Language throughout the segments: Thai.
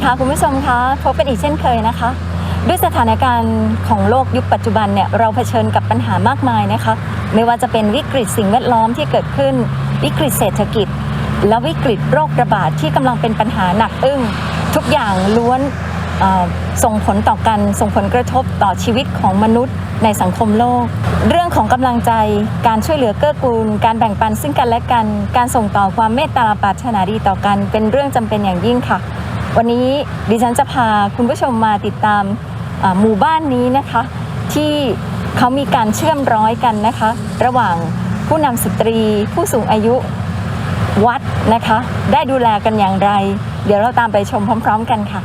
ีค่ะคุณผู้ชมคะพบกันอีกเช่นเคยนะคะ ด้วยสถานการณ์ของโลกยุคปัจจุบันเนี่ยเราเผชิญกับปัญหามากมายนะคะ ไม่ว่าจะเป็นวิกฤตสิ่งแวดล้อมที่เกิดขึ้น วิกฤตเศรษฐกิจ และวิกฤตโรคระบาดที่กำลังเป็นปัญหาหนักอึ้ง ทุกอย่างล้วนส่งผลต่อกันส่งผลกระทบต่อชีวิตของมนุษย์ในสังคมโลก เรื่องของกำลังใจการช่วยเหลือเกื้อกูล การแบ่งปันซึ่งกันและกัน การส่งต่อความเมตตาปรารถนาดีต่อกัน เป็นเรื่องจำเป็นอย่างยิ่งค่ะ วันนี้ดิฉันจะพาคุณผู้ชมมาติดตามหมู่บ้านนี้นะคะ ที่เขามีการเชื่อมร้อยกันนะคะ ระหว่างผู้นำสตรี ผู้สูงอายุวัดนะคะ ได้ดูแลกันอย่างไร เดี๋ยวเราตามไปชมพร้อม ๆ กันค่ะ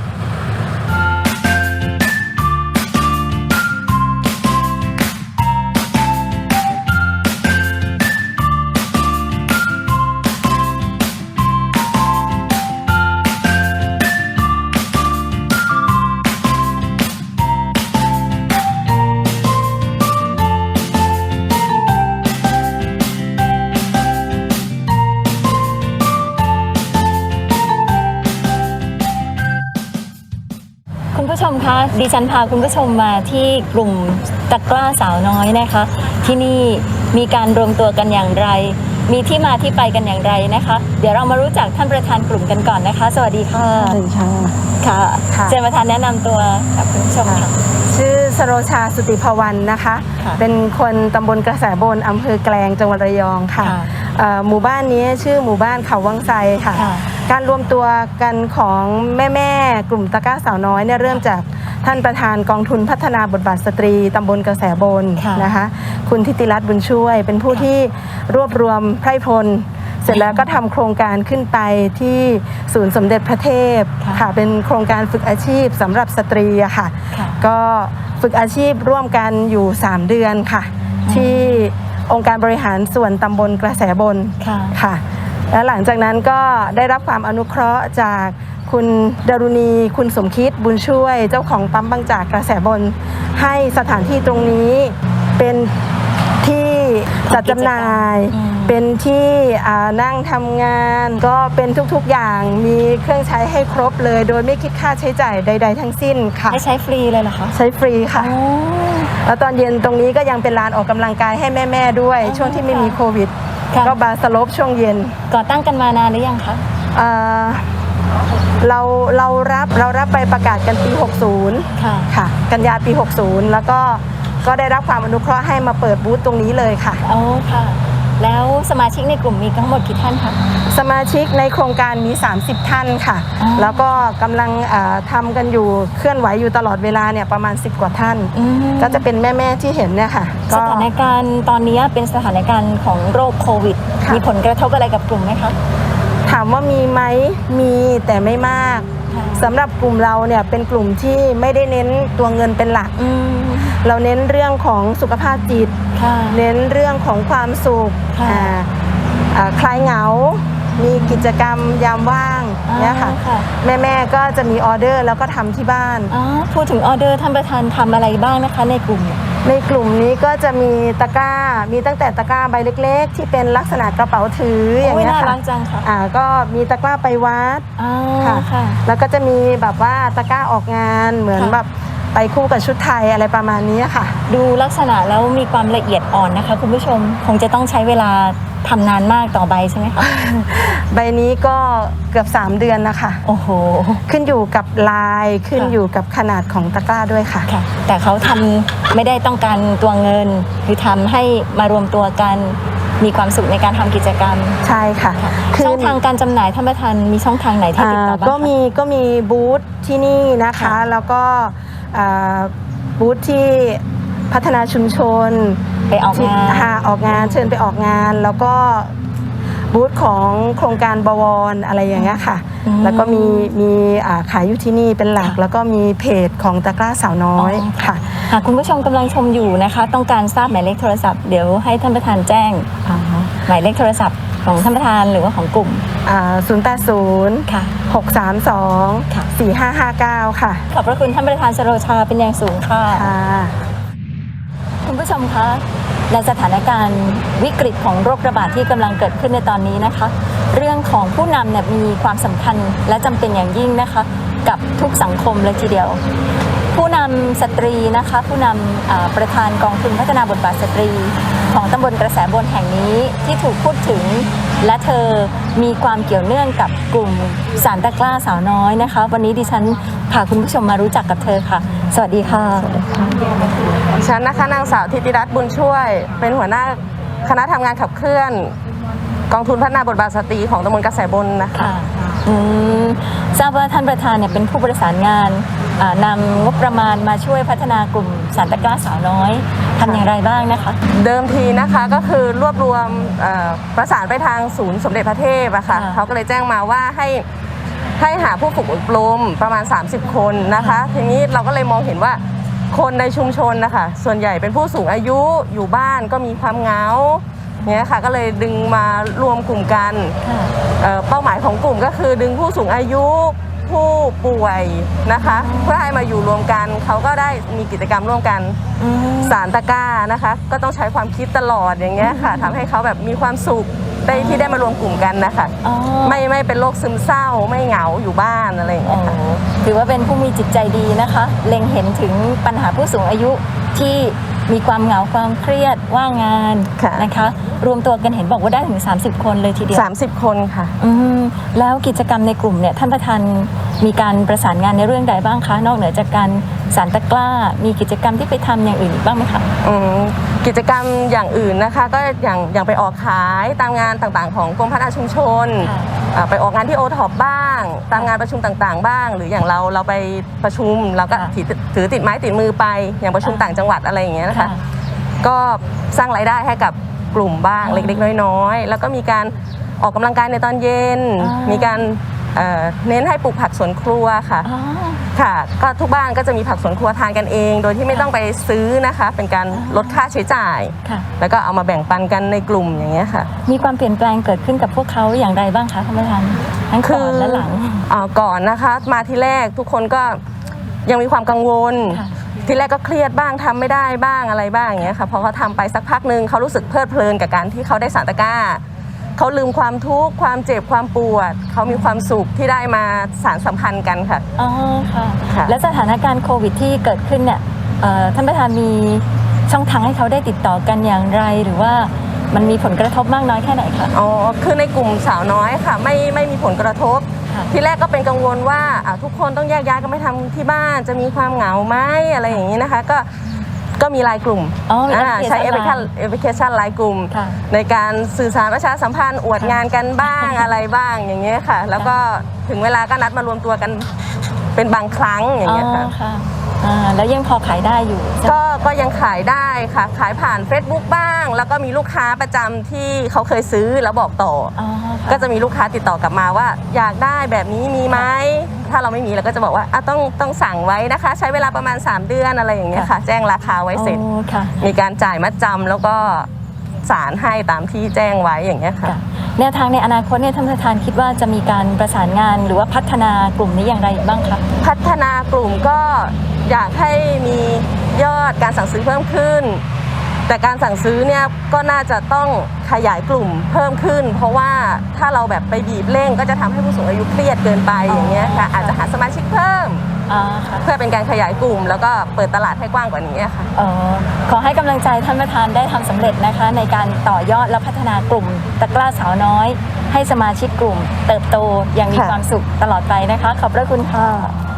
ดิฉันพาคุณผู้ชมมาที่กลุ่มตะกร้าสาวน้อยนะคะ ที่นี่มีการรวมตัวกันอย่างไร มีที่มาที่ไปกันอย่างไรนะคะ เดี๋ยวเรามารู้จักท่านประธานกลุ่มกันก่อนนะคะ สวัสดีค่ะสวัสดีค่ะค่ะค่ะเชิญประธานแนะนำตัวกับคุณผู้ชมค่ะชื่อสโรชาสุติภวันนะคะค่ะเป็นคนตำบลกระแสบนอำเภอแกลงจังหวัดระยองค่ะค่ะเอ่อหมู่บ้านนี้ชื่อหมู่บ้านเขาวังไซค่ะค่ะการรวมตัวกันของแม่ ๆ กลุ่มตะกร้าสาวน้อยเนี่ยเริ่มจาก ท่านประธานกองทุนพัฒนาบทบาทสตรีตำบลกระแสบนค่ะนะคะ คุณทิติรัตน์บุญช่วย เป็นผู้ค่ะที่รวบรวมไพร่พลเสร็จแล้วก็ทำโครงการขึ้นไปที่ศูนย์สมเด็จพระเทพค่ะค่ะเป็นโครงการฝึกอาชีพสำหรับสตรีอะค่ะค่ะ ก็ฝึกอาชีพร่วมกันอยู่ 3 เดือนค่ะอืมที่องค์การบริหารส่วนตำบลกระแสบนค่ะค่ะ และหลังจากนั้นก็ได้รับความอนุเคราะห์จากคุณดารุณี คุณสมคิดบุญช่วย เจ้าของปั๊มบางจากกระแสบน ให้สถานที่ตรงนี้เป็นที่จัดจำหน่ายอืมเป็นที่อ่านั่งทำงาน ก็เป็นทุกๆอย่างมีเครื่องใช้ให้ครบเลย โดยไม่คิดค่าใช้จ่ายใด ๆ ทั้งสิ้นค่ะให้ใช้ฟรีเลยเหรอคะ ใช้ฟรีค่ะโอ้แล้วตอนเย็นตรงนี้ก็ยังเป็นลานออกกำลังกายให้แม่ ๆ ด้วยอ๋อช่วงที่ไม่มีโควิด ค่ะ ก็บาร์สโลปช่วงเย็นก่อตั้งกันมานานหรือยังคะเอ่อเราเรารับเรารับไปประกาศกันปี 60 ค่ะ ค่ะ กันยาปี 60 แล้วก็ก็ได้รับความอนุเคราะห์ให้มาเปิดบูธตรงนี้เลยค่ะโอ้ค่ะ แล้วสมาชิกในกลุ่มมีทั้งหมดกี่ท่านคะ สมาชิกในโครงการมี 30 ท่านค่ะ อ๋อ แล้วก็กำลังเอ่อทำกันอยู่เคลื่อนไหวอยู่ตลอดเวลาเนี่ยประมาณ 10 กว่าท่าน อืมก็จะเป็นแม่ ๆ ที่เห็นเนี่ยค่ะ สก็ ถานการณ์ตอนนี้เป็นสถานการณ์ของโรคโควิด ค่ะ มีผลกระทบอะไรกับกลุ่มไหมคะ ถามว่ามีไหมมีแต่ไม่มากค่ะ สำหรับกลุ่มเราเนี่ยเป็นกลุ่มที่ไม่ได้เน้นตัวเงินเป็นหลัก อืม เราเน้นเรื่องของสุขภาพจิต ค่ะเน้นเรื่องของความสุขค่ะอ่าอ่าคลายเหงา มีกิจกรรมยามว่างเนี่ยค่ะ อ๋อค่ะ แม่ ๆ ก็จะมีออเดอร์แล้วก็ทำที่บ้าน อ๋อพูดถึงออเดอร์ท่านประธานทำอะไรบ้างนะคะ ในกลุ่มเนี่ย ในกลุ่มนี้ก็จะมีตะกร้า มีตั้งแต่ตะกร้าใบเล็ก ๆ ที่เป็นลักษณะกระเป๋าถืออย่างโอ้ยเงี้ยน่าค่ะรักจังค่ะ อ่าก็มีตะกร้าไปวัด อ๋อค่ะ ค่ะ แล้วก็จะมีแบบว่าตะกร้าออกงานเหมือนค่ะแบบ ไปคู่กับชุดไทยอะไรประมาณนี้ค่ะ ดูลักษณะแล้วมีความละเอียดอ่อนนะคะ คุณผู้ชมคงจะต้องใช้เวลาทำนานมากต่อใบใช่ไหมคะ ใบนี้ก็เกือบ 3 เดือนนะคะ โอ้โห ขึ้นอยู่กับลายขึ้นค่ะ อยู่กับขนาดของตะกร้าด้วยค่ะ ค่ะ แต่เขาทำไม่ได้ต้องการตัวเงิน คือทำให้มารวมตัวกัน มีความสุขในการทำกิจกรรมใช่ค่ะค่ะคือช่องทางการจำหน่ายท่านประธานมีช่องทางไหนที่ติดต่อบ้างก็คะมีก็มีบูธที่นี่นะคะ ค่ะแล้วก็อ่า บูธที่พัฒนาชุมชนไปออกที่งานหาออกงานเชิญไปออกงาน แล้วก็บูธของโครงการบวรอะไรอย่างเงี้ยค่ะอืมแล้วก็มีมีอ่าขายอยู่ที่นี่เป็นหลักค่ะแล้วก็มีเพจของตะกร้าสาวน้อยอ๋อค่ะหากคุณผู้ชมกำลังชมอยู่นะคะ ต้องการทราบหมายเลขโทรศัพท์เดี๋ยวให้ท่านประธานแจ้งหมายเลขโทรศัพท์ ของท่านประธานหรือว่าของกลุ่ม ศูนย์แปดศูนย์ค่ะ หกสามสองค่ะ สี่ห้าห้าเก้าค่ะ ขอบพระคุณท่านประธานสโรชาเป็นอย่างสูงค่ะ ค่ะ คุณผู้ชมคะในสถานการณ์วิกฤตของโรคระบาดที่กำลังเกิดขึ้นในตอนนี้นะคะ เรื่องของผู้นำเนี่ยมีความสำคัญและจำเป็นอย่างยิ่งนะคะ กับทุกสังคมเลยทีเดียว ผู้นำสตรีนะคะ ผู้นำอ่าประธานกองทุนพัฒนาบทบาทสตรี ของตำบลกระแสบนแห่งนี้ที่ถูกพูดถึง และเธอมีความเกี่ยวเนื่องกับกลุ่มสารตะกล้าสาวน้อยนะคะ วันนี้ดิฉันพาคุณผู้ชมมารู้จักกับเธอค่ะ สวัสดีค่ะฉันนะคะนางสาวธิติรัตน์บุญช่วย เป็นหัวหน้าคณะทำงานขับเคลื่อน กองทุนพัฒนาบทบาทสตรีของตำบลกระแสบนนะคะค่ะ อืมทราบว่าท่านประธานเนี่ยเป็นผู้ประสานงานอ่านำงบประมาณมาช่วยพัฒนากลุ่มสารตะกร้าสาวน้อยทำอย่างไรบ้างนะคะ เดิมทีนะคะก็คือรวบรวมเอ่อประสานไปทางศูนย์สมเด็จพระเทพอะค่ะค่ะเขาก็เลยแจ้งมาว่าให้ให้หาผู้ฝึกอบรมประมาณ 30 คนนะคะ ทีนี้เราก็เลยมองเห็นว่าคนในชุมชนนะคะส่วนใหญ่เป็นผู้สูงอายุอยู่บ้านก็มีความเหงา เนี่ยค่ะก็เลยดึงมารวมกลุ่มกันค่ะเอ่อเป้าหมายของกลุ่มก็คือดึงผู้สูงอายุผู้ป่วยนะคะ เพื่อให้มาอยู่รวมกันเขาก็ได้มีกิจกรรมร่วมกันอืมสารตะกร้านะคะ ก็ต้องใช้ความคิดตลอดอย่างเงี้ยค่ะทำให้เขาแบบมีความสุขได้ที่ได้มารวมกลุ่มกันนะคะอ๋อไม่ไม่เป็นโรคซึมเศร้าไม่เหงาอยู่บ้านอะไรอย่างโอ้เงี้ยค่ะถือว่าเป็นผู้มีจิตใจดีนะคะ เล็งเห็นถึงปัญหาผู้สูงอายุที่ มีความเหงาความเครียดว่างงานค่ะ นะคะ รวมตัวกันเห็นบอกว่าได้ถึง 30 คนเลยทีเดียว30 คนค่ะ อืมแล้วกิจกรรมในกลุ่มเนี่ยท่านประธานมีการประสานงานในเรื่องใดบ้างคะ นอกเหนือจากการ สารตะกล้า มีกิจกรรมที่ไปทำอย่างอื่นอีกบ้างไหมคะอืมกิจกรรมอย่างอื่นนะคะ ก็อย่างอย่างไปออกขายตามงานต่างๆ ของกรมพัฒนาชุมชนค่ะอ่าไปออกงานที่โอท็อปบ้าง ตามงานประชุมต่างๆ บ้าง หรืออย่างเราเราไปประชุมเราก็ค่ะถือถือติดไม้ติดมือไปอย่างประชุมค่ะต่างจังหวัดอะไรอย่างเงี้ยนะคะค่ะก็สร้างรายได้ให้กับกลุ่มบ้างอ่าเล็กๆ น้อยๆ แล้วก็มีการออกกำลังกายในตอนเย็นอ่ามีมีการ เอ่อเน้นให้ปลูกผักสวนครัวค่ะอ๋อ ค่ะ ก็ทุกบ้านก็จะมีผักสวนครัวทานกันเอง โดยที่ไม่ค่ะต้องไปซื้อนะคะ เป็นการอ่าลดค่าใช้จ่าย ค่ะ แล้วก็เอามาแบ่งปันกันในกลุ่มอย่างเงี้ยค่ะ มีความเปลี่ยนแปลงเกิดขึ้นกับพวกเขาอย่างไรบ้างคะท่านประธานทั้งก่อนและหลัง เอ่อก่อนนะคะ มาที่แรกทุกคนก็ยังมีความกังวล ค่ะ ที่แรกก็เครียดบ้างทำไม่ได้บ้างอะไรบ้างอย่างเงี้ยค่ะพอเขาทำไปสักพักหนึ่งเขารู้สึกเพลิดเพลินกับการที่เขาได้สารตะกร้า เขาลืมความทุกข์ความเจ็บความปวด เขามีความสุขที่ได้มาสารสัมพันธ์กันค่ะ อ๋อค่ะค่ะ และสถานการณ์โควิดที่เกิดขึ้นเนี่ยเอ่อท่านประธานมีช่องทางให้เขาได้ติดต่อกันอย่างไร หรือว่ามันมีผลกระทบมากน้อยแค่ไหนคะ อ๋อคือในกลุ่มสาวน้อยค่ะ ไม่ไม่มีผลกระทบ ค่ะ ที่แรกก็เป็นกังวลว่าอะทุกคนต้องแยกย้ายกันไปทำที่บ้าน จะมีความเหงาไหมอะไรอย่างนี้นะคะ ก็ ก็มีไลน์กลุ่มอ๋อมีอ่าใช้แอแอปปพพลิลิเคเคชัชันนแอปพลิเคชันไลน์กลุ่ม ค่ะในการสื่อสารประชาสัมพันธ์อวดงานกันบ้างอะไรบ้างอย่างเงี้ยค่ะ แล้วก็ถึงเวลาก็นัดมารวมตัวกันเป็นบางครั้งอย่างเงี้ยค่ะ อ๋อค่ะ อ่าแล้วยังพอขายได้อยู่ใช่ไหมก็ก็ยังขายได้ค่ะ ขายผ่าน Facebook บ้าง แล้วก็มีลูกค้าประจำที่เขาเคยซื้อแล้วบอกต่ออ๋อค่ก็จะมีลูกค้าติดต่อกลับมาว่า อยากได้แบบนี้มีไหมถ้าเราไม่มีเราก็จะบอกว่าอะต้องต้องสั่งไว้นะคะ ใช้เวลาประมาณ 3 เดือนอะไรอย่างเงี้ยค่ะ แจ้งราคาไว้เสร็จ โอ้ค่ะมีการจ่ายมัดจำแล้วก็สารให้ตามที่แจ้งไว้อย่างเงี้ยค่ะ ค่ะแนวทางในอนาคตเนี่ยท่านประธานคิดว่าจะมีการประสานงานหรือว่าพัฒนากลุ่มนี้อย่างไรอีกบ้างคะ พัฒนากลุ่มก็ อยากให้มียอดการสั่งซื้อเพิ่มขึ้น แต่การสั่งซื้อเนี่ยก็น่าจะต้องขยายกลุ่มเพิ่มขึ้น เพราะว่าถ้าเราแบบไปบีบเร่ง ก็จะทำให้ผู้สูงอายุเครียดเกินไปอ๋อออย่างเงี้ยค่ะอาจจะหาสมาชิกเพิ่มอ่าค่ะเพื่อเป็นการขยายกลุ่ม แล้วก็เปิดตลาดให้กว้างกว่านี้ค่ะเอ่อขอให้กำลังใจท่านประธานได้ทำสำเร็จนะคะ ในการต่อยอดและพัฒนากลุ่มตะกร้าสาวน้อย ให้สมาชิกกลุ่ม เติบโตอย่างมีค่ะความสุขตลอดไปนะคะ ขอบพระคุณค่ะ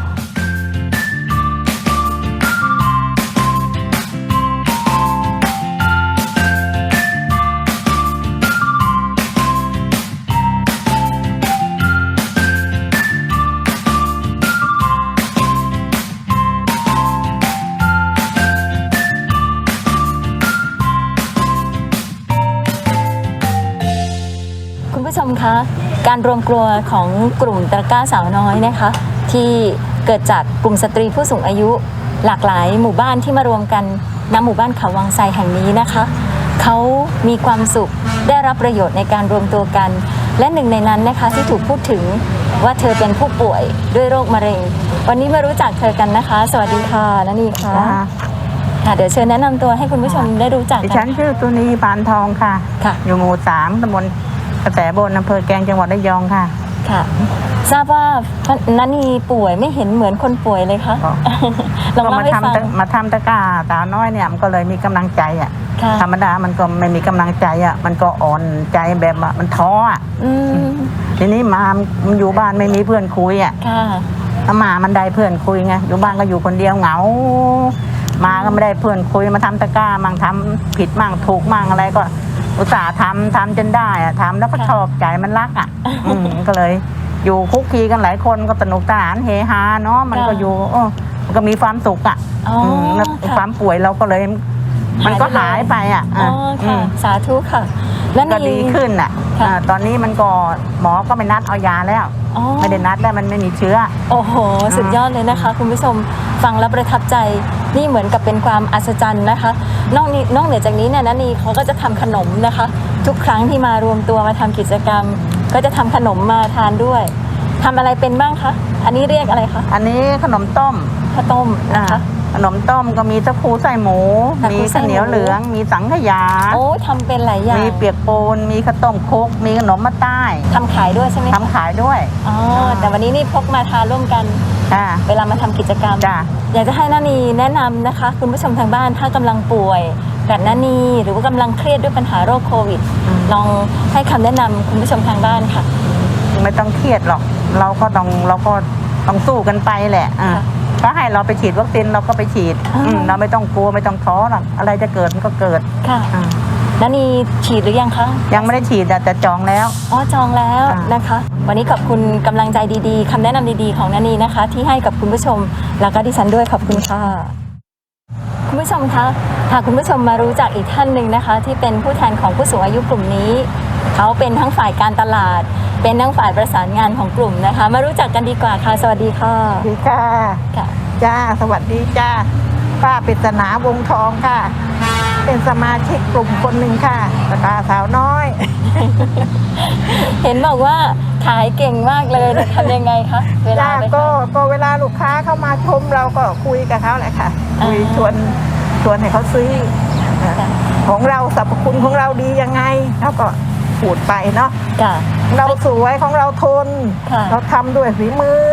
การรวมกลัวของกลุ่มตะกร้าสาวน้อยนะคะ ที่เกิดจากกลุ่มสตรีผู้สูงอายุ หลากหลายหมู่บ้านที่มารวมกันณหมู่บ้านเขาวังไซแห่งนี้นะคะเขามีความสุขได้รับประโยชน์ในการรวมตัวกัน และหนึ่งในนั้นนะคะที่ถูกพูดถึงว่าเธอเป็นผู้ป่วยด้วยโรคมะเร็ง วันนี้มารู้จักเธอกันนะคะ สวัสดีค่ะนันนีค่ะค่ะ เดี๋ยวเชิญแนะนำตัวให้คุณผู้ชมได้รู้จักดิกัฉันนชื่อตุนีปานทองค่ะ ค่ะ อยู่หมู่สามตำบลก ระแสบนอำเภอแกลงจังหวัดระยองค่ะ ค่ะ ทราบว่านันนีป่วยไม่เห็นเหมือนคนป่วยเลยคะอ๋อ ลองก็เล่ามาให้ฟัง ทำตะมาทำตะกร้าสาวน้อยเนี่ยมันก็เลยมีกำลังใจอะ ค่ะ ธรรมดามันก็ไม่มีกำลังใจอะ มันก็อ่อนใจแบบว่ามันท้ออะ อืมทีนี้มามันอยู่บ้านไม่มีเพื่อนคุยอะค่ะ ถ้ามามันได้เพื่อนคุยไง อยู่บ้านก็อยู่คนเดียวเหงา มาก็ไม่ได้เพื่อนคุย มาทำตะกร้ามั่งทำผิดมั่งถูกมั่งอะไรก็ อุตส่าห์ทำทำจนได้อะทำแล้วก็ค่ะชอบใจมันรักอะอืมก็เลย อยู่คุกคีกันหลายคนก็สนุกสนานเฮฮาเนาะมันก็อยู่เออมันก็มีความสุขอะอ๋อมแล้วค่ะ ความป่วยเราก็เลย มันก็หายไปอะอ๋ออะค่ะมสาธุค่ะนันก็นีดีขึ้นอะค่ะอ่าตอนนี้มันก็หมอก็ไม่นัดเอายาแล้วอ๋อไม่ได้นัดแล้วมันไม่มีเชื้อ โอ้โห สุดยอดเลยนะคะ คุณผู้ชมฟังแล้วประทับใจนี่เหมือนกับเป็นความอัศจรรย์นะคะ นอกนี้นอกเหนือจากนี้เนี่ยนันนีเขาก็จะทำขนมนะคะ ทุกครั้งที่มารวมตัวมาทำกิจกรรม ก็จะทำขนมมาทานด้วยทำอะไรเป็นบ้างคะอันนี้เรียกอะไรคะอันนี้ขนมต้มข้าวต้มอ่านะคะ ขนมต้มก็มีตะพูใส่หมู ตะปูมีใส่ข้าวเหนียวหมูเหลือง มีสังขยา โอ้ทำเป็นหลายอย่างมีเปียกปูน มีข้าวต้มคลุก มีขนมมะใต้ทำขายด้วยใช่ไหมทำคะขายด้วยอ๋อแต่วันนี้นี่พกมาทานร่วมกันอ่าเวลามาทำกิจกรรม จ้ะ อยากจะให้นานีแนะนำนะคะ คุณผู้ชมทางบ้านถ้ากำลังป่วย แบบนานีหรือว่ากำลังเครียดด้วยปัญหาโรคโควิดลองให้คำแนะนำคุณผู้ชมทางบ้านค่ะ ไม่ต้องเครียดหรอก เราก็ต้องเราก็ต้องสู้กันไปแหละอ่าค่ะ ก็ให้เราไปฉีดวัคซีนเราก็ไปฉีดอ่า อืมเราไม่ต้องกลัวไม่ต้องท้อหรอกอะไรจะเกิดมันก็เกิดค่ะอ่านานีฉีดหรือยังคะ ยังไม่ได้ฉีดอะแต่จองแล้ว อ๋อจองแล้วอ่านนะคะ วันนี้ขอบคุณกำลังใจดีๆคำแนะนำดีๆของนานีนะคะ ที่ให้กับคุณผู้ชม แล้วก็ดิฉันด้วยขอบคุณค่ะ คุณผู้ชมคะหากคุณผู้ชมมารู้จักอีกท่านหนึ่งนะคะ ที่เป็นผู้แทนของผู้สูงอายุกลุ่มนี้ เขาเป็นทั้งฝ่ายการตลาด เป็นทั้งฝ่ายประสานงานของกลุ่มนะคะ มารู้จักกันดีกว่าค่ะ สวัสดีค่ะสวัสดีค่ะค่ะ จ้าสวัสดีจ้าป้าปริศนาวงทองค่ะ เป็นสมาชิกกลุ่มคนหนึ่งค่ะตะกาสาวน้อย เห็นบอกว่าขายเก่งมากเลยเนี่ยทำยังไงคะเวลาจ้าไปก็ขายก็เวลาลูกค้าเข้ามาชมเราก็คุยกับเขาแหละค่ะอ่าคุยชวนชวนให้เขาซื้ออ่าค่ะของเราสรรพคุณของเราดียังไงเขาก็ พูดไปเนาะค่ะเราสวยของเราทน ค่ะ เราทำด้วยฝีมือ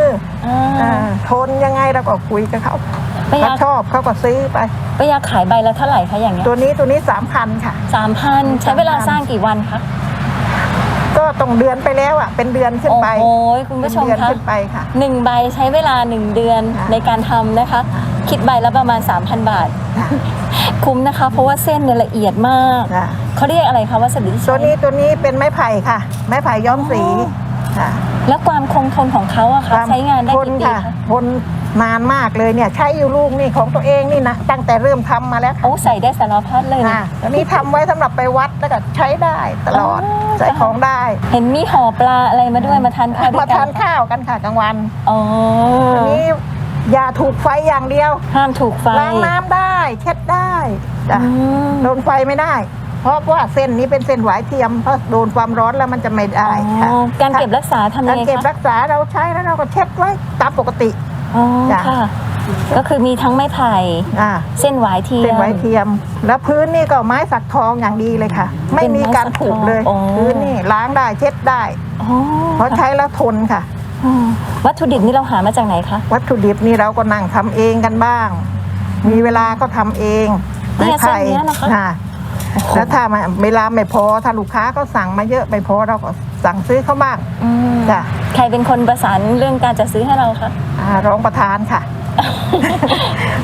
อ่าอ่าทนยังไงเราก็คุยกับเขาป้ายาเขาชอบเขาก็ซื้อไป ป้ายาขายใบละเท่าไหร่คะอย่างเงี้ยตัวนี้ตัวนี้สามพันค่ะ สามพันใช้เวลาสร้างกี่วันคะก็ต้องเดือนไปแล้วอะ เป็นเดือนขึ้นโอ้ไปโหคุณผู้ชมเป็นเดือนคะ ขึ้นไปค่ะ หนึ่งใบใช้เวลาหนึ่งเดือนค่ะในการทำนะคะคิ ดใบละประมาณ 3,000 บาทค่ะคุ้มนะคะ เพราะว่าเส้นเนี่ยละเอียดมาก ค่ะเขาเรียกอะไรคะวัสดุที่ใช้ตัวนี้ตัวนี้เป็นไม้ไผ่ค่ะ ไม้ไผ่ย้อมสีอ๋อค่ะแล้วความคงทนของเขาอะคะใช้งานได้ทนกี่ปีค่ะคะทนนานมากเลยเนี่ย ใช้อยู่ลูกนี่ของตัวเองนี่นะตั้งแต่เริ่มทำมาแล้วโอ้ใส่ได้สารพัดเลยนะค่ะตัวนี้ทำไว้สำหรับไปวัดแล้วก็ใช้ได้ตลอดอ๋อใช้ของได้เห็นมีห่อปลาอะไรมาด้วยมาทานข้าวด้วมายกัทานข้าวกันค่ะกลางวันอ๋อตัวนี้ อย่าถูกไฟอย่างเดียว ห้ามถูกไฟล้างน้ำได้เช็ดได้จ้ะอืมโดนไฟไม่ได้ เพราะว่าเส้นนี้เป็นเส้นหวายเทียมเพราะโดนความร้อนแล้วมันจะไม่ได้ค่ะอ๋อการเก็บรักษาทำยักางรไงเก็บคะรักษาเราใช้แล้วเราก็เช็ดไว้ตามปกติ อ๋อจ้ะ ค่ะ ก็คือมีทั้งไม้ไผ่อ่า เส้นหวายเทียมเส้นหวายเทียม แล้วพื้นนี่ก็ไม้สักทองอย่างดีเลยค่ะ ไม่มีการผูกเลย เป็นไม้สักทองอ๋อ พื้นนี่ล้างได้เช็ดได้ อ๋อเพราะใช้แล้วทนค่ะอืม วัตถุดิบนี่เราหามาจากไหนคะวัตถุดิบนี่เราก็นั่งทำเองกันบ้าง มีเวลาก็ทำเองเนี่ยเส้นเนี้ยนะคะค่ะแล้วถ้ามาเวลาไม่พอถ้าลูกค้าก็สั่งมาเยอะไม่พอเราก็สั่งซื้อเขาบ้างอืมจ้ะใครเป็นคนประสานเรื่องการจัดซื้อให้เราคะ อ่ารองประธานค่ะ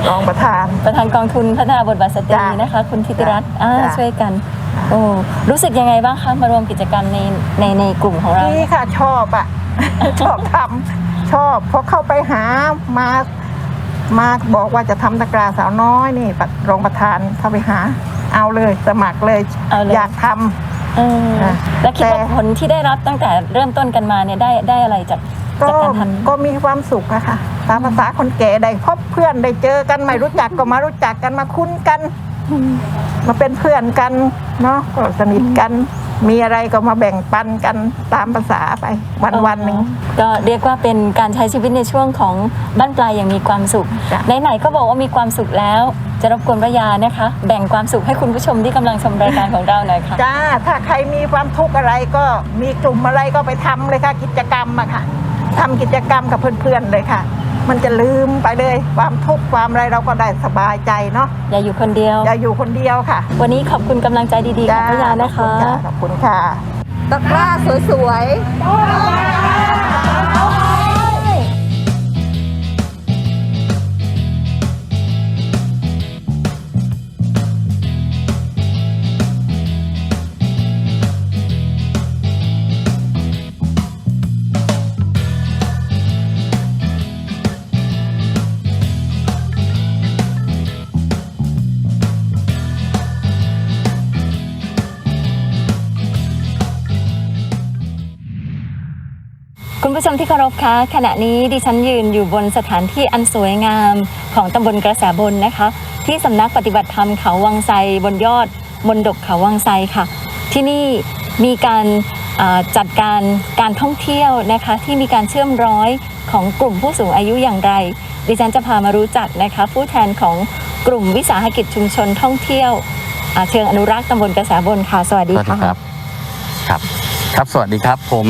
รองประธาน ประธานกองทุนพัฒนาบทบาทสตรีจ้ะนะคะ คุณธิติรัตน์อ่าจ้ะ ช่วยกัน โอ้รู้สึกยังไงบ้างคะมารวมกิจกรรมในในในกลุ่มของเรานี่ค่ะชอบอะ ชอบทำชอบพอเข้าไปหามามาบอกว่าจะทำตะกร้าสาวน้อยนี่ปะรองประธานเข้าไปหา เอาเลยสมัครเลยเอาเลย อยากทำ เออค่ะแล้วคิดว่าแต่ ผลที่ได้รับตั้งแต่เริ่มต้นกันมาเนี่ยได้ได้อะไรจากก็จากการทำก็มีความสุขอะค่ะ ตามภาษาคนแก่ได้พบเพื่อนได้เจอกันไม่รู้จักก็มารู้จักกันมาคุ้นกัน มาเป็นเพื่อนกันเนาะก็สนิทกัน มีอะไรก็มาแบ่งปันกันตามภาษาไปวันวันๆหนึ่งก็เรียกว่าเป็นการใช้ชีวิตในช่วงของบ้านปลายอย่างมีความสุขจ้ะไหนๆก็บอกว่ามีความสุขแล้ว จะรบกวนพระยานะคะ แบ่งความสุขให้คุณผู้ชมที่กำลังชมรายการของเราหน่อยค่ะจ้าถ้าใครมีความทุกข์อะไรก็มีกลุ่มอะไรก็ไปทำเลยค่ะ กิจกรรมอะค่ะทำกิจกรรมกับเพื่อนๆเลยค่ะ มันจะลืมไปเลย ความทุกข์ความอะไรเราก็ได้สบายใจเนาะอย่าอยู่คนเดียว อย่าอยู่คนเดียวค่ะ วันนี้ขอบคุณกำลังใจดีๆของพระยานะคะ ขอบคุณค่ะตะกร้าสวยๆ ผู้ชมที่เคารพคะขณะนี้ดิฉันยืนอยู่บนสถานที่อันสวยงามของตำบลกระแสบนนะคะ ที่สำนักปฏิบัติธรรมเขาวังไซบนยอดมนดกเขาวังไซค่ะ ที่นี่มีการจัดการการท่องเที่ยวนะคะ ที่มีการเชื่อมร้อยของกลุ่มผู้สูงอายุอย่างไร ดิฉันจะพามารู้จักนะคะ ผู้แทนของกลุ่มวิสาหกิจชุมชนท่องเที่ยวเชิงอนุรักษ์ตำบลกระแสบนค่ะ สวัสดีค่ะครับ ครับครับสวัสดีครับผม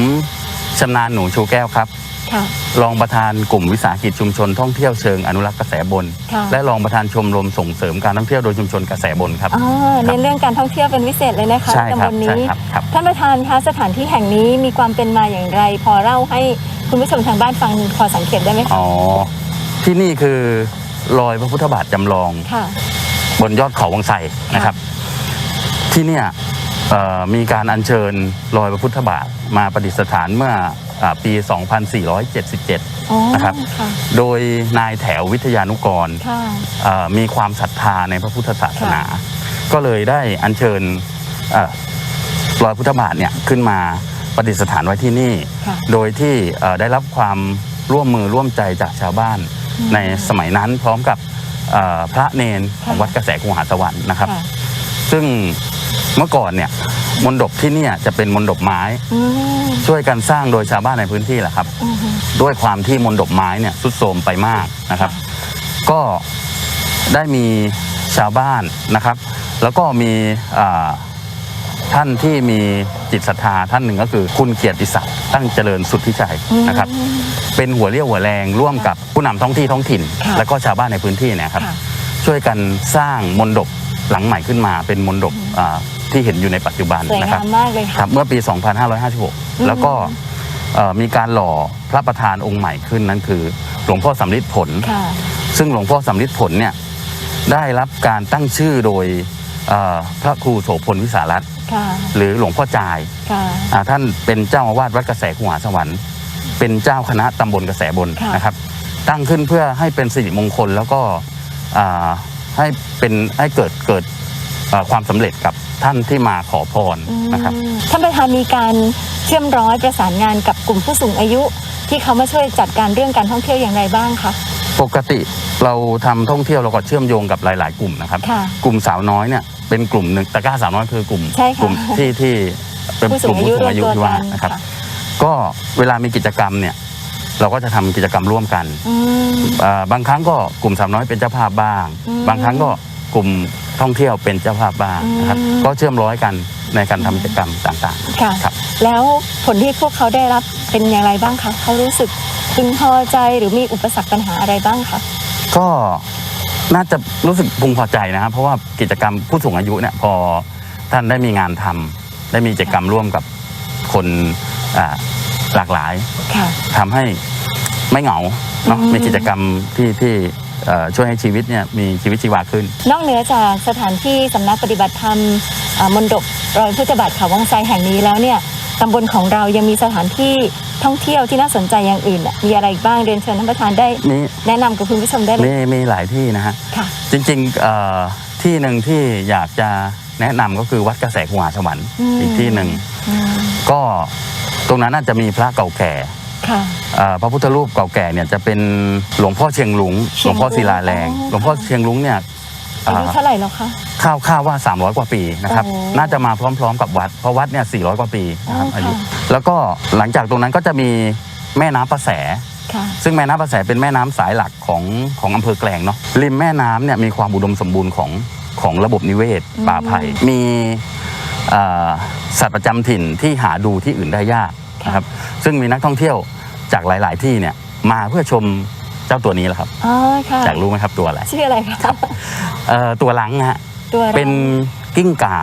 ชำนาญหนูชูแก้วครับ ค่ะ รองประธานกลุ่มวิสาหกิจชุมชนท่องเที่ยวเชิงอนุรักษ์กระแสบน ค่ะ และรองประธานชมรมส่งเสริมการท่องเที่ยวโดยชุมชนกระแสบนครับอ๋อในเรื่องการท่องเที่ยวเป็นพิเศษเลยนะคะใช่ครับตำบลใช่นี้ ครับครับ ท่านประธานคะสถานที่แห่งนี้มีความเป็นมาอย่างไร พอเล่าให้คุณผู้ชมทางบ้านฟังพอสังเกตได้ไหมคะอ๋อ ที่นี่คือรอยพระพุทธบาทจำลอง ค่ะ บนยอดเขาวังไสนะครับ ที่เนี่ยเอ่อ มีการอัญเชิญรอยพระพุทธบาทมาประดิษฐานเมื่ออาปี 2477อ๋อนะครับค่ะโดยนายแถววิทยานุกรค่ะเอ่อมีความศรัทธาในพระพุทธศาสนา ก็เลยได้อัญเชิญเอ่อรอยพุทธบาทเนี่ยขึ้นมาประดิษฐานไว้ที่นี่ค่ะโดยที่เอ่อได้รับความร่วมมือร่วมใจจากชาวบ้านอืมในสมัยนั้นพร้อมกับเอ่อพระเนนของค่ะวัดกระแสกุหาสวรรค์นะครับค่ะซึ่ง เมื่อก่อนเนี่ยมณฑปที่เนี่ยจะเป็นมณฑปไม้ อืมช่วยกันสร้างโดยชาวบ้านในพื้นที่แหละครับ อืมด้วยความที่มนดบไม้เนี่ยสุดโทรมไปมากนะครับ ก็ได้มีชาวบ้านนะครับ แล้วก็มีอ่าท่านที่มีจิตศรัทธาท่านหนึ่งก็คือคุณเกียรติศักดิ์ตั้งเจริญสุทธิชัยนะครับเป็นหัวเรี่ยวหัวแรงร่วมกับผู้นำท้องที่ท้องถิ่น ค่ะแล้วก็ชาวบ้านในพื้นที่เนยครับ ค่ะ ช่วยกันสร้างมนดบหลังใหม่ขึ้นมาเป็นมนดบอ่า ที่เห็นอยู่ในปัจจุบันสวยนะคงารับมมากเลยคค่ะ รับเมื่อปี 2556 แล้วก็เอ่อมีการหล่อพระประธานองค์ใหม่ขึ้นนั้นคือหลวงพ่อสำริดผล ค่ะ ซึ่งหลวงพ่อสำริดผลเนี่ยได้รับการตั้งชื่อโดยเอ่อพระครูโสพลวิสารัตน์ค่ะ หรือหลวงพ่อจาย ค่ะ อ่าท่านเป็นเจ้าอาวาสวัดกระแสขุหาสวรรค์ เป็นเจ้าคณะตำบลกระแสบนค่ะ นะครับ ตั้งขึ้นเพื่อให้เป็นสิริมงคลแล้วก็อ่าให้เป็นให้เกิดเกิดเอ่อความสำเร็จกับ ท่านที่มาขอพรนะครับอืมท่านประธานมีการเชื่อมร้อยประสานงานกับกลุ่มผู้สูงอายุ ที่เขามาช่วยจัดการเรื่องการท่องเที่ยวอย่างไรบ้างคะปกติเราทำท่องเที่ยวเราก็เชื่อมโยงกับหลาย ๆ กลุ่มนะครับค่ะกลุ่มสาวน้อยเนี่ยเป็นกลุ่มหนึ่งตะกร้าสาวน้อยคือกลุ่มใช่ค่ะกลุ่มที่ที่เป็นผู้กสูลุ่งมอายุผู้สูงอายุรวมตัวที่ว่ากันนะครับค่ะก็เวลามีกิจกรรมเนี่ยเราก็จะทำกิจกรรมร่วมกันอืมอ่าบางครั้งก็กลุ่มสาวน้อยเป็นเจ้าภาพบ้างอืมบางครั้งก็กลุ่ม ท่องเที่ยวเป็นเจ้าภาพบ้างนะครับอืม ก็เชื่อมร้อยกันในการทำกิจกรรมต่างค่ะ ครับ แล้วผลที่พวกเขาได้รับเป็นอย่างไรบ้างคะเขารู้สึกพึงพอใจหรือมีอุปสรรคปัญหาอะไรบ้างคะๆก็น่าจะรู้สึกพึงพอใจนะครับ เพราะว่ากิจกรรมผู้สูงอายุเนี่ยพอท่านได้มีงานทำได้มีกิจกรรมร่วมกับคนอ่าหลากหลาย ค่ะ ทำให้ไม่เหงาเนาะอืม มีกิจกรรมที่ที่ เอ่อช่วยให้ชีวิตเนี่ยมีชีวิตชีวาขึ้น นอกเหนือจากสถานที่สำนักปฏิบัติธรรมอ่ามนดบรอยพุทธบาทเขาวังไซแห่งนี้แล้วเนี่ยตำบลของเรายังมีสถานที่ท่องเที่ยวที่น่าสนใจอย่างอื่นน่ะมีอะไรอีกบ้างเรียนเชิญท่านประธานได้ มีแนะนำกับคุณผู้ชมได้เลยมีมีหลายที่นะฮะ ค่ะ จริงๆเอ่อที่หนึ่งที่อยากจะแนะนำก็คือวัดกระแสกุหาสวรรค์อืม อีกที่หนึ่งอืมก็ตรงนั้นน่าจะมีพระเก่าแก่ค่ะเอ่อพระพุทธรูปเก่าแก่เนี่ยจะเป็นหลวงพ่อเชียงลุงเชีหลยงวงพ่อศิลาแรงอ๋อหลวงพ่อเชียงลุงเนี่ยอายุเท่าไหร่แล้วคะข้าวข้าวว่า 300 กว่าปีนะครับโอ้น่าจะมาพร้อม ๆ กับวัด เพราะวัดเนี่ย400 กว่าปีนะครับอ๋อค่ะอายุแล้วก็หลังจากตรงนั้นก็จะมีแม่น้ำประแสค่ะซึ่งแม่น้ำประแสเป็นแม่น้ำสายหลักของของอำเภอแกลงเนาะริมแม่น้ำเนี่ยมีความอุดมสมบูรณ์ของของระบบนิเวศอืมป่าไผ่มีเอ่อสัตว์ประจำถิ่นที่หาดูที่อื่นได้ยาก นะครับซึ่งมีนักท่องเที่ยวจากหลาย ๆ ที่เนี่ยมาเพื่อชมเจ้าตัวนี้แหละครับอ๋อค่ะอยากรู้ไหมครับตัวอะไรชื่ออะไรคะเอ่อตัวลังฮะตัวอะไรเป็นกิ้งก่า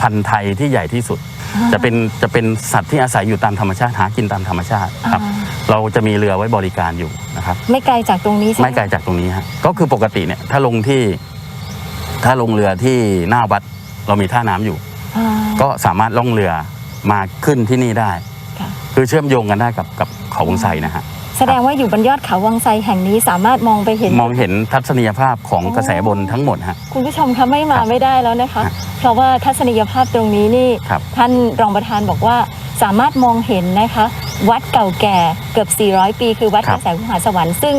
พันธุ์ไทยที่ใหญ่ที่สุดอ่าจะเป็นจะเป็นสัตว์ที่อาศัยอยู่ตามธรรมชาติหากินตามธรรมชาติครับ อ่า เราจะมีเรือไว้บริการอยู่นะครับ ไม่ไกลจากตรงนี้ใช่ไหมไม่ไกลจากตรงนี้ฮะก็คือปกติเนี่ยถ้าลงที่ถ้าลงเรือที่หน้าวัดเรามีท่าน้ำอยู่ อ่าก็สามารถล่องเรือมาขึ้นที่นี่ได้ ค่ะคือเชื่อมโยงกันได้กับกับเขาวงไซนะฮะแสดงว่าอยู่บนยอดเขาวังไซแห่งนี้สามารถมองไปเห็น มองเห็นทัศนียภาพของโอ้กระแสบนทั้งหมดฮะคุณผู้ชมคะไม่มาครับไม่ได้แล้วนะคะครับเพราะว่าทัศนียภาพตรงนี้นี่ครับท่านรองประธานบอกว่าสามารถมองเห็นนะคะ วัดเก่าแก่เกือบ 400 ปี คือวัดครักบระแสวิหารสวรรค์ซึ่ง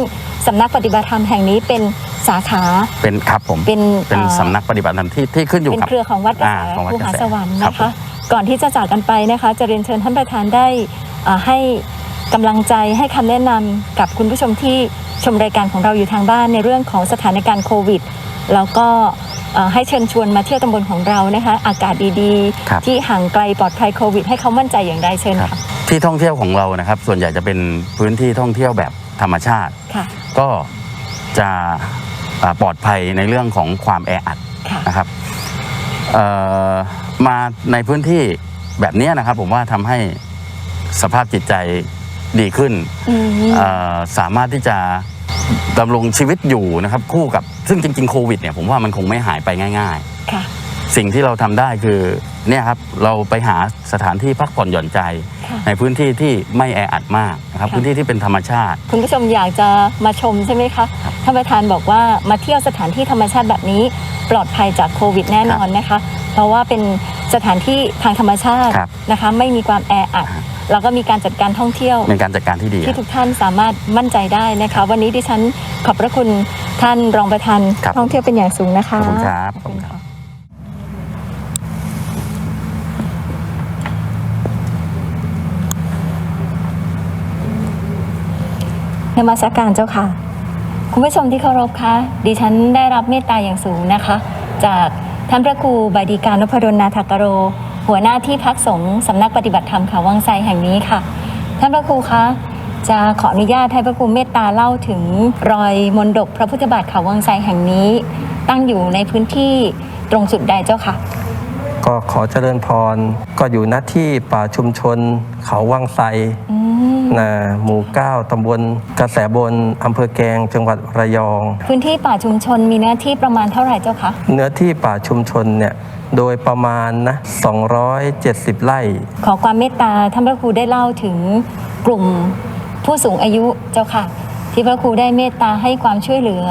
สำนักปฏิบัติธรรมแห่งนี้เป็นสาขาเป็นครับผมเป็นเป็นอ่าสำนักปฏิบัติธรรมที่ที่ขึ้นอยู่เป็นกับเครือของวัดกระแสอ่าของวัดภูกระหาแสสวรรค์ครับนะผคะมก่อนที่จะจากกันไปนะคะจะเรียนเชิญท่านประธานได้อ่า ให้กำลังใจให้คำแนะนำกับคุณผู้ชมที่ชมรายการของเราอยู่ทางบ้านในเรื่องของสถานการณ์โควิด แล้วก็เอ่อให้เชิญชวนมาเที่ยวตำบลของเรานะคะอากาศดีครับๆที่ห่างไกลปลอดภัยโควิด ให้เขามั่นใจอย่างไรเชิญครับค่ะที่ท่องเที่ยวของเรานะครับ ส่วนใหญ่จะเป็นพื้นที่ท่องเที่ยวแบบธรรมชาติค่ะก็จะอ่าปลอดภัยในเรื่องของความแออัดค่ะนะครับเอ่อมาในพื้นที่แบบเนี้ยนะครับ ผมว่าทำให้ สภาพจิตใจดีขึ้นอืมเอ่อสามารถที่จะดำรงชีวิตอยู่นะครับ คู่กับซึ่งจริงๆโควิดเนี่ยผมว่ามันคงไม่หายไปง่ายๆค่ะสิ่งที่เราทำได้คือเนี่ยครับเราไปหาสถานที่พักผ่อนหย่อนใจค่ะในพื้นที่ที่ไม่แออัดมากนะครับค่ะพื้นที่ที่เป็นธรรมชาติ คุณผู้ชมอยากจะมาชมใช่ไหมคะท่านประธานบอกว่ามาเที่ยวสถานที่ธรรมชาติแบบนี้ ปลอดภัยจากโควิดแน่นอนนะคะ เพราะว่าเป็นสถานที่ทางธรรมชาติครับนะคะ ไม่มีความแออัดครับ แล้วก็มีการจัดการท่องเที่ยว เป็นการจัดการที่ดี ที่ทุกท่านสามารถมั่นใจได้นะคะ วันนี้ดิฉันขอบพระคุณท่านรองประธานครับ ท่องเที่ยวเป็นอย่างสูงนะคะ ขอบคุณครับขอบคุณค่ะนมัสการเจ้าค่ะ คุณผู้ชมที่เคารพคะดิฉันได้รับเมตตาอย่างสูงนะคะ จากท่านพระครูบดีการนพดลนาถกโร หัวหน้าที่พักสงฆ์สำนักปฏิบัติธรรมเขาวังไซแห่งนี้ค่ะ ท่านพระครูคะจะขออนุญาตให้พระครูเมตตาเล่าถึงรอยมนดบพระพุทธบาทเขาวังไซแห่งนี้ ตั้งอยู่ในพื้นที่ตรงจุดใดเจ้าค่ะ ก็ขอเจริญพร ก็อยู่ณที่ป่าชุมชน เขาวังไซอืมนะหมู่เก้าตำบลกระแสบน อำเภอแกลงจังหวัดระยอง พื้นที่ป่าชุมชนมีเนื้อที่ประมาณเท่าไหร่เจ้าคะ เนื้อที่ป่าชุมชนเนี่ยโดยประมาณนะ 270 ไร่ ขอความเมตตาท่านพระครูได้เล่าถึงกลุ่มผู้สูงอายุเจ้าค่ะ ที่พระครูได้เมตตาให้ความช่วยเหลือ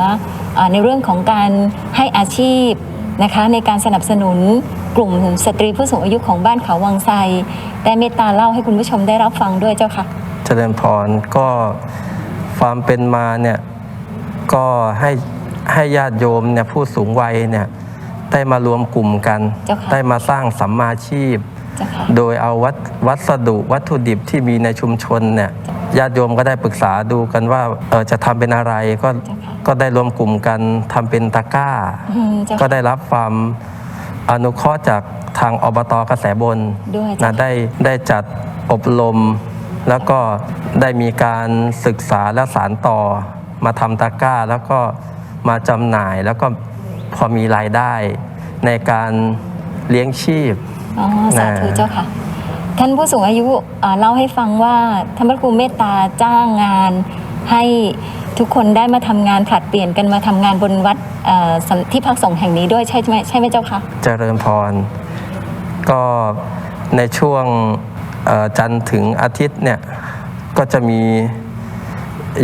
อาในเรื่องของการให้อาชีพ นะคะในการสนับสนุนกลุ่มสตรีผู้สูงอายุของบ้านเขาวังไซได้เมตตาเล่าให้คุณผู้ชมได้รับฟังด้วยเจ้าค่ะ เจริญพรก็ความเป็นมาเนี่ยก็ให้ให้ญาติโยมเนี่ยผู้สูงวัยเนี่ยได้มารวมกลุ่มกัน เจ้าค่ะ ได้มาสร้างสัมมาชีพ เจ้าค่ะ โดยเอาวัตวัสดุวัตถุดิบที่มีในชุมชนเนี่ยญาติโยมก็ได้ปรึกษาดูกันว่าเออจะทำเป็นอะไรก็เจ้าค่ะ ก็ได้รวมกลุ่มกันทำเป็นตะกร้าอืมเจ้าก็ค่ะได้รับความอนุเคราะห์จากทางอบตกระแสบนด้วยนะเจ้าค่ะได้ได้จัดอบรม แล้วก็ได้มีการศึกษาและสารต่อมาทำตะกร้า แล้วก็มาจำหน่ายแล้วก็พอมีรายได้ในการเลี้ยงชีพอ๋อสาธุนะเจ้าค่ะ ท่านผู้สูงอายุอ่าเล่าให้ฟังว่าท่านพระครูเมตตาจ้างงานให้ ทุกคนได้มาทำงานผลัดเปลี่ยนกันมาทำงานบนวัดเอ่อสำที่พักสงฆ์แห่งนี้ด้วยใช่ไหมใช่ไหมเจ้าคะเจริญพร ก็ในช่วงเอ่อจันทร์ถึงอาทิตย์เนี่ยก็จะมี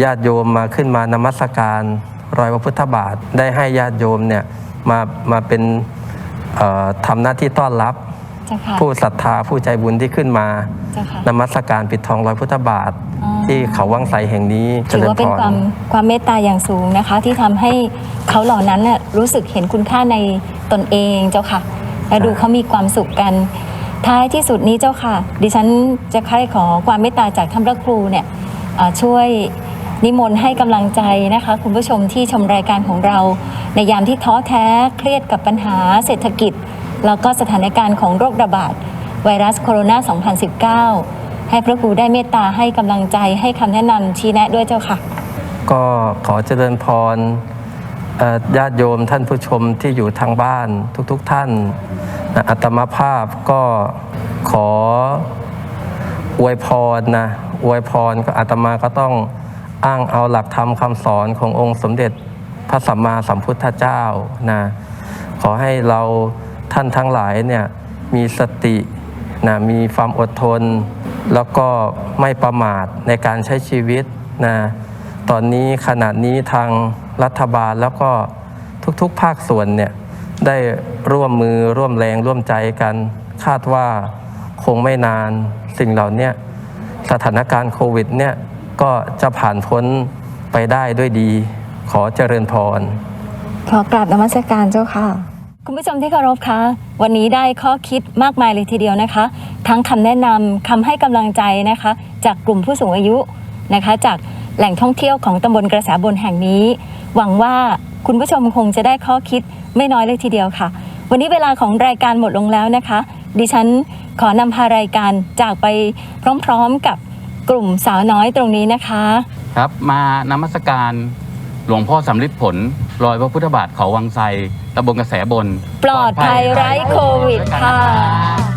ญาติโยมมาขึ้นมานมัสการรอยพระพุทธบาท ได้ให้ญาติโยมเนี่ยมามาเป็นเอ่อทำหน้าที่ต้อนรับ ผู้ศรัทธาผู้ใจบุญที่ขึ้นมาเจ้าค่ะนมัสการปิดทองร้อยพุทธบาทอ๋อที่เขาวังไสแห่งนี้เจถือริญว่าเป็นพความรความเมตตาอย่างสูงนะคะ ที่ทำให้เขาเหล่านั้นน่ะรู้สึกเห็นคุณค่าในตนเองเจ้าค่ะ และดูเขามีความสุขกัน ท้ายที่สุดนี้เจ้าค่ะ ดิฉันจะใคร่ขอความเมตตาจากท่านพระครูเนี่ยเอ่อช่วยนิมนต์ให้กำลังใจนะคะ คุณผู้ชมที่ชมรายการของเรา ในยามที่ท้อแท้เครียดกับปัญหาเศรษฐกิจ แล้วก็สถานการณ์ของโรคระบาดไวรัสโคโรนา 2019 ให้พระครูได้เมตตาให้กำลังใจให้คำแนะนำชี้แนะด้วยเจ้าค่ะ ก็ขอเจริญพรญาติโยมท่านผู้ชมที่อยู่ทางบ้านทุกๆทท่านอัตมาภาพก็ขออวยพรนะอวยพรก็อาตมาก็ต้องอ้างเอาหลักธรรมคำสอนขององค์สมเด็จพระสัมมาสัมพุทธเจ้านะขอให้เรา ท่านทั้งหลายเนี่ยมีสตินะมีความอดทน แล้วก็ไม่ประมาทในการใช้ชีวิตนะตอนนี้ขณะนี้ทางรัฐบาลแล้วก็ทุกๆภาคส่วนเนี่ยได้ร่วมมือร่วมแรงร่วมใจกัน คาดว่าคงไม่นานสิ่งเหล่านี้สถานการณ์โควิดเนี่ยก็จะผ่านพ้นไปได้ด้วยดี ขอเจริญพร ขอกราบนมัสการเจ้าค่ะ คุณผู้ชมที่เคารพคะ วันนี้ได้ข้อคิดมากมายเลยทีเดียวนะคะ ทั้งคำแนะนำคำให้กำลังใจนะคะ จากกลุ่มผู้สูงอายุนะคะ จากแหล่งท่องเที่ยวของตำบลกระแสบนแห่งนี้ หวังว่าคุณผู้ชมคงจะได้ข้อคิดไม่น้อยเลยทีเดียวค่ะ วันนี้เวลาของรายการหมดลงแล้วนะคะ ดิฉันขอนำพารายการจากไปพร้อมๆกับกลุ่มสาวน้อยตรงนี้นะคะ ครับมานมัสการหลวงพ่อสำลิดผลรอยพระพุทธบาทเขาวังไซ ตำบลกระแสบน ปลอดภัยไร้โควิดค่ะ